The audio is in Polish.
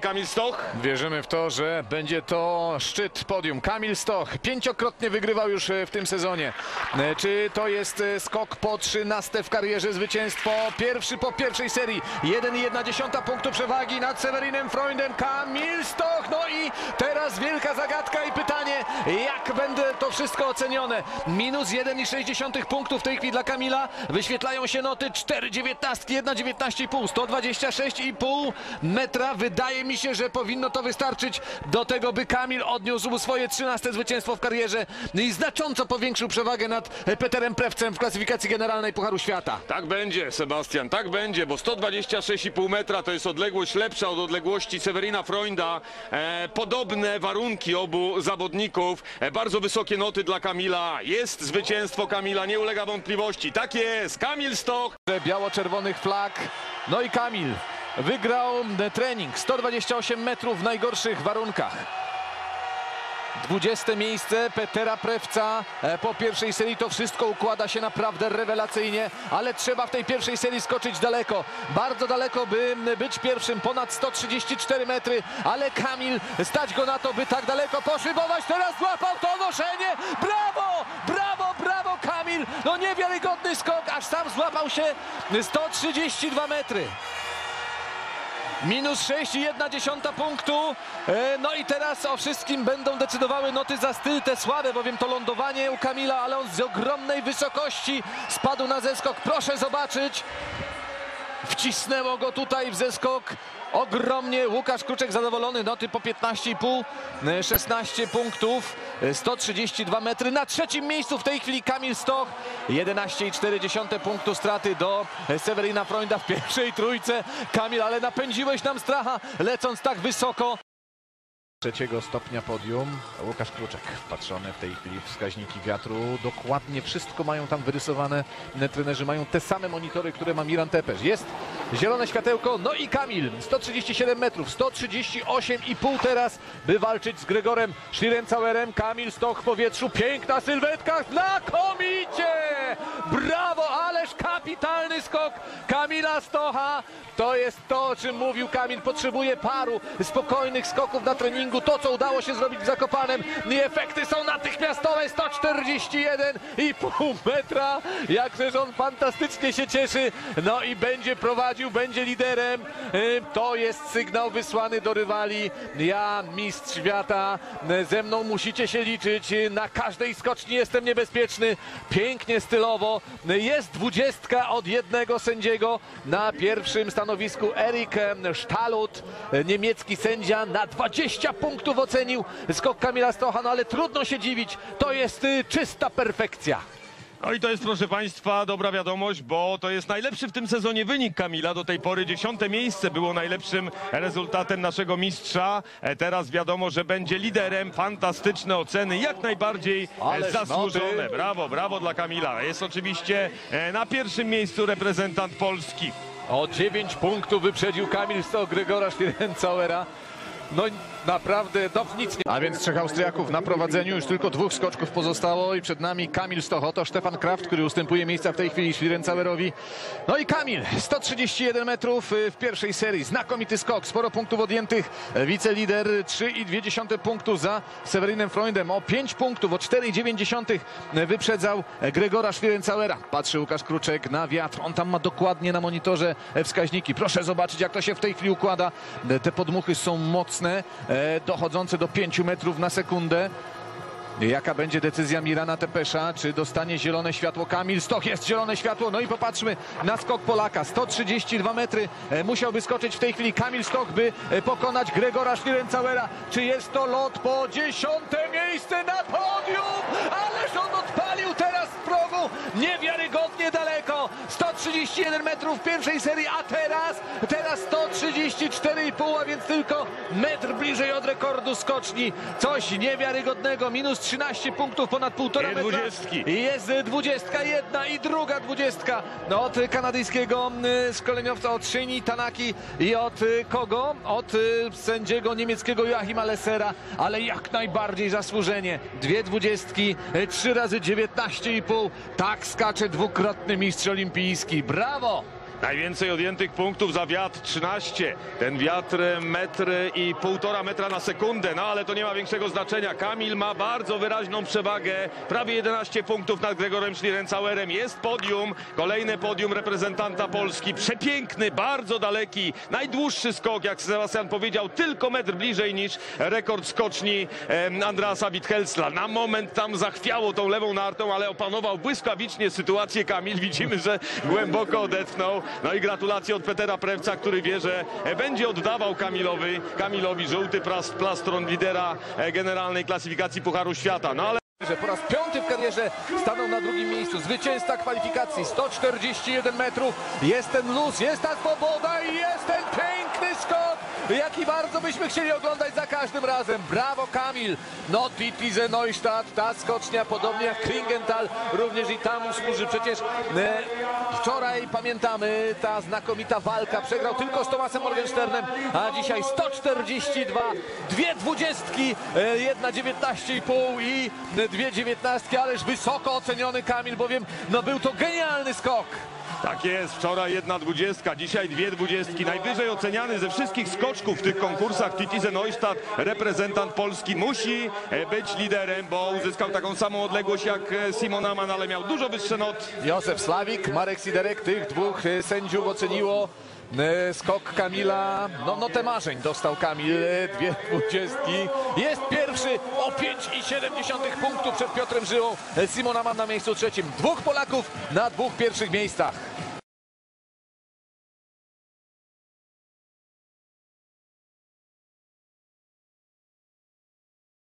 Kamil Stoch. Wierzymy w to, że będzie to szczyt podium. Kamil Stoch pięciokrotnie wygrywał już e, w tym sezonie. E, Czy to jest e, skok po 13 w karierze zwycięstwo? Pierwszy po pierwszej serii. 1,1 punktu przewagi nad Sewerinem Freundem. Kamil Stoch. No i teraz wielka zagadka i pytanie, jak będzie to wszystko ocenione? Minus 1,6 punktów w tej chwili dla Kamila. Wyświetlają się noty 4,19, 1,19,5, 126,5 metra. Wydaje mi się, że powinno to wystarczyć do tego, by Kamil odniósł swoje 13 zwycięstwo w karierze i znacząco powiększył przewagę nad Peterem Prewcem w klasyfikacji generalnej Pucharu Świata. Tak będzie, Sebastian, tak będzie, bo 126,5 metra to jest odległość lepsza od odległości Sewerina Freunda. E, podobne warunki obu zawodników, e, bardzo wysokie noty dla Kamila. Jest zwycięstwo Kamila, nie ulega wątpliwości. Tak jest, Kamil Stoch. biało-czerwonych flag. No i Kamil wygrał trening 128 metrów w najgorszych warunkach. 20 miejsce Petera Prewca e, po pierwszej serii. To wszystko układa się naprawdę rewelacyjnie, ale trzeba w tej pierwszej serii skoczyć daleko. Bardzo daleko, by być pierwszym. Ponad 134 metry, ale Kamil stać go na to, by tak daleko poszybować. Teraz złapał to noszenie. Brawo! Brawo, brawo Kamil! No niewiarygodny skok, aż sam złapał się 132 metry. Minus 6,1 punktu. E, No i teraz o wszystkim będą decydowały noty za styl te słabe, bowiem to lądowanie u Kamila, ale on z ogromnej wysokości spadł na zeskok. Proszę zobaczyć. Wcisnęło go tutaj w zeskok. Ogromnie Łukasz Kruczek zadowolony, noty po 15,5, e, 16 punktów, e, 132 metry. Na trzecim miejscu w tej chwili Kamil Stoch, 11,4 punktu straty do Sewerina Freunda w pierwszej trójce. Kamil, ale napędziłeś nam stracha, lecąc tak wysoko. Trzeciego stopnia podium Łukasz Kruczek. Wpatrzony w tej chwili wskaźniki wiatru. Dokładnie wszystko mają tam wyrysowane. Trenerzy mają te same monitory, które ma Miran Tepesz. Jest zielone światełko. No i Kamil. 137 metrów. 138,5 teraz, by walczyć z Gregorem Schlierencauerem. Kamil Stoch w powietrzu. Piękna sylwetka. Znakomicie! Brawo! Ależ kapitalny skok Kamila Stocha. To jest to, o czym mówił Kamil. Potrzebuje paru spokojnych skoków na treningu. To, co udało się zrobić w Zakopanem. I efekty są natychmiastowe. 141 i pół metra. Jakże on fantastycznie się cieszy. No i będzie prowadził, będzie liderem. Y, to jest sygnał wysłany do rywali. Ja, mistrz świata, y, ze mną musicie się liczyć. Y, na każdej skoczni jestem niebezpieczny. Pięknie, stylowo. Jest 20 od jednego sędziego. Na pierwszym stanowisku Erik Sztalut, e, niemiecki sędzia, na 20 punktów ocenił skok Kamila Stochana, ale trudno się dziwić, to jest y, czysta perfekcja. No i to jest, proszę Państwa, dobra wiadomość, bo to jest najlepszy w tym sezonie wynik Kamila. Do tej pory dziesiąte miejsce było najlepszym rezultatem naszego mistrza. E, Teraz wiadomo, że będzie liderem. Fantastyczne oceny, jak najbardziej Ależ zasłużone. noty. Brawo, brawo dla Kamila. Jest oczywiście e, na pierwszym miejscu reprezentant Polski. O 9 punktów wyprzedził Kamil Stoch Gregora Schlierencauera. No naprawdę, no nic nie. A więc trzech Austriaków na prowadzeniu, już tylko dwóch skoczków pozostało i przed nami Kamil Stoch, oto Stefan Kraft, który ustępuje miejsca w tej chwili Schlierencauerowi. No i Kamil, 131 metrów y, w pierwszej serii, znakomity skok, sporo punktów odjętych, wicelider 3,2 punktu za Sewerinem Freundem, o 5 punktów, o 4,9 wyprzedzał Gregora Schlierencauera. Patrzy Łukasz Kruczek na wiatr, on tam ma dokładnie na monitorze wskaźniki. Proszę zobaczyć, jak to się w tej chwili układa. Te podmuchy są mocne, dochodzące do 5 metrów na sekundę. Jaka będzie decyzja Mirana Tepesza? Czy dostanie zielone światło Kamil Stoch? Jest zielone światło. No i popatrzmy na skok Polaka. 132 metry e, musiałby skoczyć w tej chwili Kamil Stoch, by e, pokonać Gregora Schlierencauera. Czy jest to lot po dziesiąte miejsce na podium? Ależ on odpalił teraz Niewiarygodnie daleko. 131 metrów w pierwszej serii, a teraz, teraz 134,5, a więc tylko metr bliżej od rekordu skoczni. Coś niewiarygodnego. Minus 13 punktów, ponad półtora metra. dwudziestki. Jest dwudziestka jedna i druga dwudziestka no, od kanadyjskiego y, szkoleniowca, od Szyni Tanaki i od y, kogo? Od y, sędziego niemieckiego Joachima Lessera, ale jak najbardziej zasłużenie. Dwie dwudziestki, trzy razy 19,5. Tak skacze dwukrotny mistrz olimpijski. Brawo! Najwięcej odjętych punktów za wiatr 13. Ten wiatr metr i półtora metra na sekundę, no ale to nie ma większego znaczenia. Kamil ma bardzo wyraźną przewagę, prawie 11 punktów nad Gregorem Schlierencauerem. Jest podium, kolejne podium reprezentanta Polski. Przepiękny, bardzo daleki, najdłuższy skok, jak Sebastian powiedział, tylko metr bliżej niż rekord skoczni Andrasa Witthelsla. Na moment tam zachwiało tą lewą nartą, ale opanował błyskawicznie sytuację Kamil. Widzimy, że głęboko odetchnął. No i gratulacje od Petera Prewca, który wie, że e, będzie oddawał Kamilowi, Kamilowi żółty plas- plastron lidera e, generalnej klasyfikacji Pucharu Świata. No ale że po raz piąty w karierze stanął na drugim miejscu. Zwycięzca kwalifikacji 141 metrów. Jest ten luz, jest ta swoboda i jest ten piękny skok, jaki bardzo byśmy chcieli oglądać za każdym razem. Brawo Kamil. No Titi ze Neustadt, ta skocznia podobnie jak Klingenthal również i tam służy. Przecież e, wczoraj pamiętamy ta znakomita walka. Przegrał tylko z Tomasem Morgensternem, a dzisiaj 142, dwie dwudziestki, e, jedna 19,5 i dwie dziewiętnastki, ależ wysoko oceniony Kamil, bowiem no był to genialny skok. Tak jest, wczoraj jedna dwudziestka, dzisiaj dwie dwudziestki. Najwyżej oceniany ze wszystkich skoczków w tych konkursach Titize Neustadt, reprezentant Polski musi e, być liderem, bo uzyskał taką samą odległość jak e, Simon Aman, ale miał dużo wyższe noty. Józef Slawik, Marek Siderek, tych dwóch e, sędziów oceniło skok Kamila. No notę marzeń dostał Kamil, dwie dwudziestki. Jest pierwszy o 5,7 punktów przed Piotrem Żyłą. E, Simon Aman na miejscu trzecim. Dwóch Polaków na dwóch pierwszych miejscach.